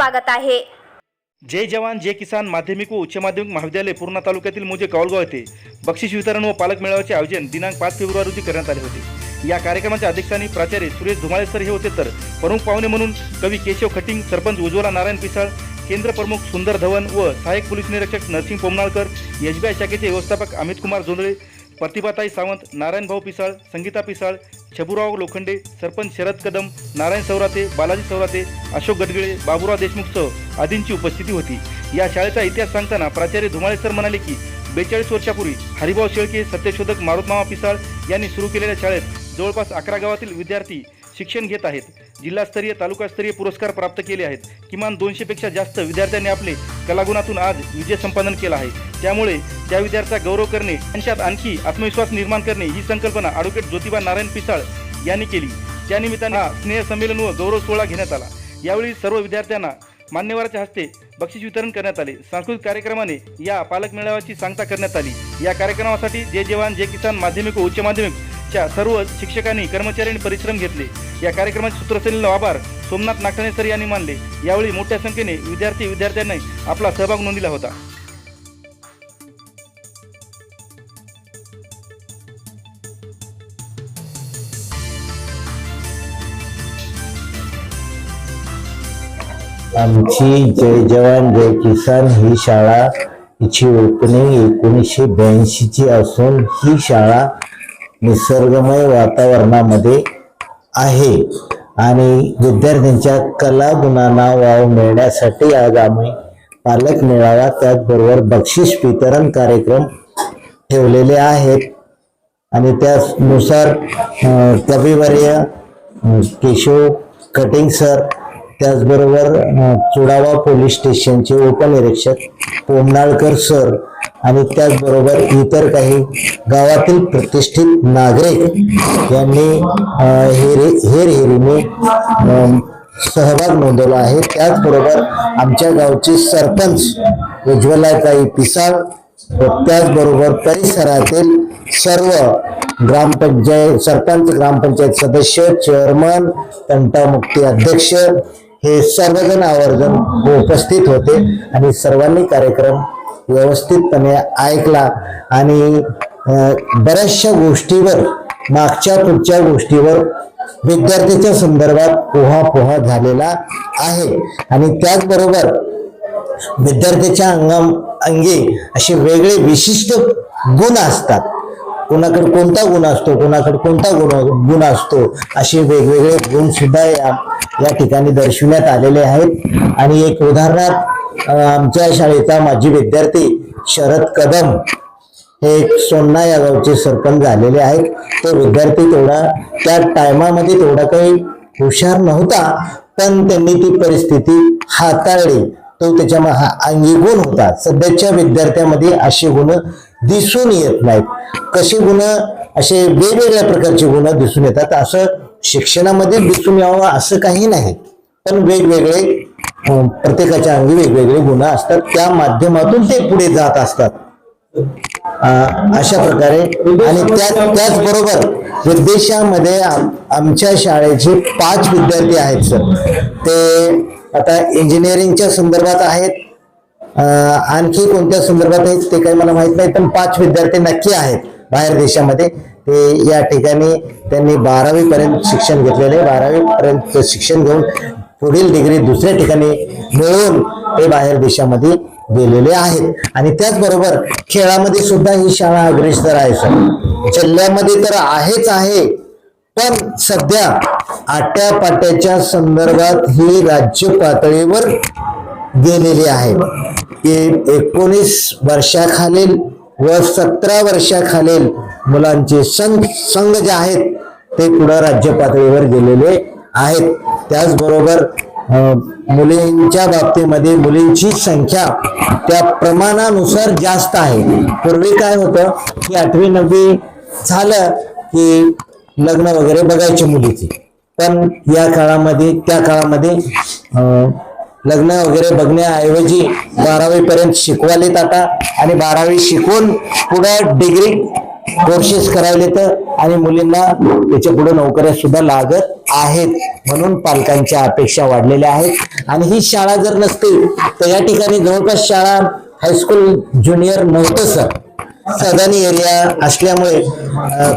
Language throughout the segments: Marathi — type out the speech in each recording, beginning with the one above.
स्वागत आहे. जय जवान जय किसान माध्यमिक व उच्च माध्यमिक महाविद्यालय पूर्णा तालुक्यातील मोजे कौलगाव येथे बक्षीस वितरण व पालक मेळाव्याचे आयोजन दिनांक पाच फेब्रुवारी रोजी करण्यात आले होते. या कार्यक्रमाच्या अध्यक्षांनी प्राचार्य सुरेश धुमाळे सर हे होते तर प्रमुख पाहुणे म्हणून कवी केशव खटिंग सरपंच उज्ज्वला नारायण पिसाळ केंद्र प्रमुख सुंदर धवन व सहाय्यक पोलीस निरीक्षक नरसिंग पोमनाळकर एसबीआय शाखेचे व्यवस्थापक अमित कुमार जोंधळे प्रतिभाताई सावंत नारायणभाऊ पिसाळ संगीता पिसाळ छबुराव लोखंडे सरपंच शरद कदम नारायण सौराते बालाजी सौराते अशोक गडगिळे बाबुराव देशमुखसह आदींची उपस्थिती होती. या शाळेचा इतिहास सांगताना प्राचार्य धुमाळे सर म्हणाले की बेचाळीस वर्षापूर्वी हरिभाऊ शेळके सत्यशोधक मारुतमामा पिसाळ यांनी सुरू केलेल्या शाळेत जवळपास अकरा गावातील विद्यार्थी शिक्षण घेत आहेत. जिल्हास्तरीय तालुकास्तरीय पुरस्कार प्राप्त केले आहेत. किमान दोनशेपेक्षा जास्त विद्यार्थ्यांनी आपले कलागुणातून आज विजय संपादन केला आहे. त्यामुळे त्या विद्यार्थ्याचा गौरव करणे त्यांच्यात आणखी आत्मविश्वास निर्माण करणे ही संकल्पना ॲडव्होकेट ज्योतिबा नारायण पिसाळ यांनी केली. त्यानिमित्ताने हा स्नेह संमेलन व गौरव सोहळा घेण्यात आला. यावेळी सर्व विद्यार्थ्यांना मान्यवराच्या हस्ते बक्षीस वितरण करण्यात आले. सांस्कृतिक कार्यक्रमाने या पालक मेळाव्याची सांगता करण्यात आली. या कार्यक्रमासाठी जे जवान जे किसान माध्यमिक व उच्च च्या सर्व शिक्षकांनी कर्मचाऱ्यांनी परिश्रम घेतले. या कार्यक्रमाचे सूत्रसनील आभार. सोमनाथ नागठाणे सर यांनी मानले. यावेळी मोठ्या संख्येने विद्यार्थी विद्यार्थ्यांनी आपला सहभाग नोंदविला होता. आमची जय जवान जय किसान ही शाळा हिची ओपनिंग एकोणीसशे ब्याऐंशी ची असून ही शाळा निसर्गमय वातावरणामध्ये आहे. आणि विद्यार्थ्यांच्या कला गुणांना वाव मिळण्यासाठी आज आम्ही पालक मेळावा त्याचबरोबर बक्षीस वितरण कार्यक्रम ठेवलेले आहेत. आणि त्यानुसार कविवर्य केशव कटिंग सर त्याचबरोबर चुडावा पोलीस स्टेशनचे उपनिरीक्षक पोमनाळकर सर आणि त्याचबरोबर इतर काही गावातील प्रतिष्ठित नागरिक यांनी हेरे हेरहेरीने सहभाग नोंदवला आहे. त्याचबरोबर आमच्या गावचे सरपंच उज्ज्वलाताई पिसाळ व त्याचबरोबर परिसरातील सर्व ग्रामपंचायत सरपंच ग्रामपंचायत सदस्य चेअरमन तंटामुक्ती अध्यक्ष हे सर्वजण आवर्जन उपस्थित होते आणि सर्वांनी कार्यक्रम व्यवस्थितपणे ऐकला आणि बऱ्याचशा गोष्टीवर मागच्या पुढच्या गोष्टीवर विद्यार्थ्याच्या संदर्भात पोहा झालेला आहे. आणि त्याचबरोबर विद्यार्थ्याच्या अंगा अंगी असे वेगळे विशिष्ट गुण असतात. कोणाकडे कोणता गुण असतो कोणाकडे कोणता गुण गुण असतो असे वेगवेगळे गुण सुद्धा या या ठिकाणी दर्शवण्यात आलेले आहेत. आणि एक उदाहरणार्थ आमच्या शाळेचा माजी विद्यार्थी शरद कदम हे सोन्ना या गावचे सरपंच झालेले आहेत. तो विद्यार्थी तेवढा त्या टायमामध्ये तेवढा काही हुशार नव्हता पण त्यांनी ती परिस्थिती हाताळली. तो त्याच्या हा- अंगी गुण होता. सध्याच्या विद्यार्थ्यामध्ये असे गुण दिसून येत नाहीत. कसे गुण असे वेगवेगळ्या प्रकारचे गुण दिसून येतात असं शिक्षणामध्ये दिसून यावं असं काही नाही. पण वेगवेगळे हो, प्रत्येकाच्या अंगी वेगवेगळे गुण असतात. त्या माध्यमातून ते पुढे जात असतात. अशा प्रकारे. आणि त्याचबरोबर विदेशामध्ये आमच्या शाळेचे पाच विद्यार्थी आहेत सर. ते आता इंजिनिअरिंगच्या संदर्भात आहेत. आणखी कोणत्या संदर्भात आहेत ते काही मला माहीत नाही पण पाच विद्यार्थी नक्की आहेत बाहेर देशामध्ये. ते या ठिकाणी त्यांनी बारावी पर्यंत शिक्षण घेतलेले बारावी पर्यंत शिक्षण घेऊन पुढील डिग्री दुसऱ्या ठिकाणी मिळवून ते बाहेर देशामध्ये गेलेले आहेत. आणि त्याचबरोबर खेळामध्ये सुद्धा ही शाळा अग्रेसर आहे सर जिल्ह्यामध्ये तर आहेच आहे पण सध्या आट्यापाट्याच्या संदर्भात ही राज्य पातळीवर गेलेली आहे. एकोणीस वर्षाखालील व सतरा वर्षाखालील मुलांचे संघ संघ जे आहेत ते पुढं राज्य पातळीवर गेलेले आहेत. त्याचबरोबर मुलींच्या बाबतीमध्ये मुलींची संख्या त्या प्रमाणानुसार जास्त आहे. पूर्वी काय होतं की आठवी नववी झालं की लग्न वगैरे बघायची मुलीची. पण या काळामध्ये त्या काळामध्ये लग्न वगैरे बघण्याऐवजी बारावी पर्यंत शिकवालेत आता आणि बारावी शिकून पुढे डिग्री कोर्सेस करायला तर आणि मुलींना त्याच्या पुढे नोकऱ्या सुद्धा लागत आहेत म्हणून पालकांच्या अपेक्षा वाढलेल्या आहेत. आणि ही शाळा जर नसते तर या ठिकाणी जवळपास शाळा हायस्कूल ज्युनियर नव्हतं सर सदानी एरिया असल्यामुळे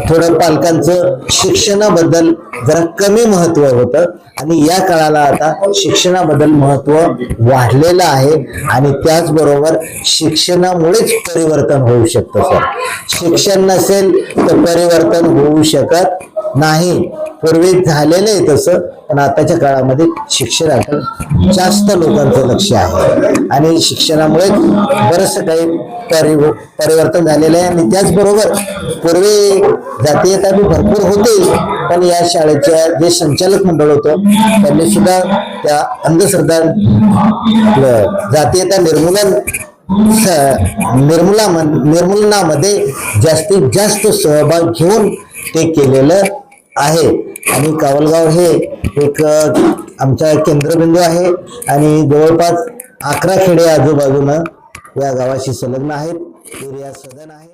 थोडं पालकांचं शिक्षणाबद्दल जरा कमी महत्त्व होतं. आणि या काळाला आता शिक्षणाबद्दल महत्त्व वाढलेलं आहे. आणि त्याचबरोबर शिक्षणामुळेच परिवर्तन होऊ शकतं सर. शिक्षण नसेल तर परिवर्तन होऊ शकत नाही. पूर्वी झालेलं आहे तसं पण आताच्या काळामध्ये शिक्षणाकडे जास्त लोकांचं लक्ष आहे. आणि शिक्षणामुळे बरंचसं काही परि परिवर्तन झालेलं आहे. आणि त्याचबरोबर पूर्वी जातीयता बी भरपूर होते पण या शाळेच्या जे संचालक मंडळ होतं त्यांनी सुद्धा त्या अंधश्रद्धा जातीयता निर्मूलन स- निर्मूला निर्मूलनामध्ये जास्तीत जास्त सहभाग घेऊन ते केलेलं आहे. आणि कावलगाव हे एक आमचा केंद्रबिंदू आहे. आणि जवळपास अकरा खेडे आजूबाजूनं या गावाशी संलग्न आहेत. एरिया सदन आहे.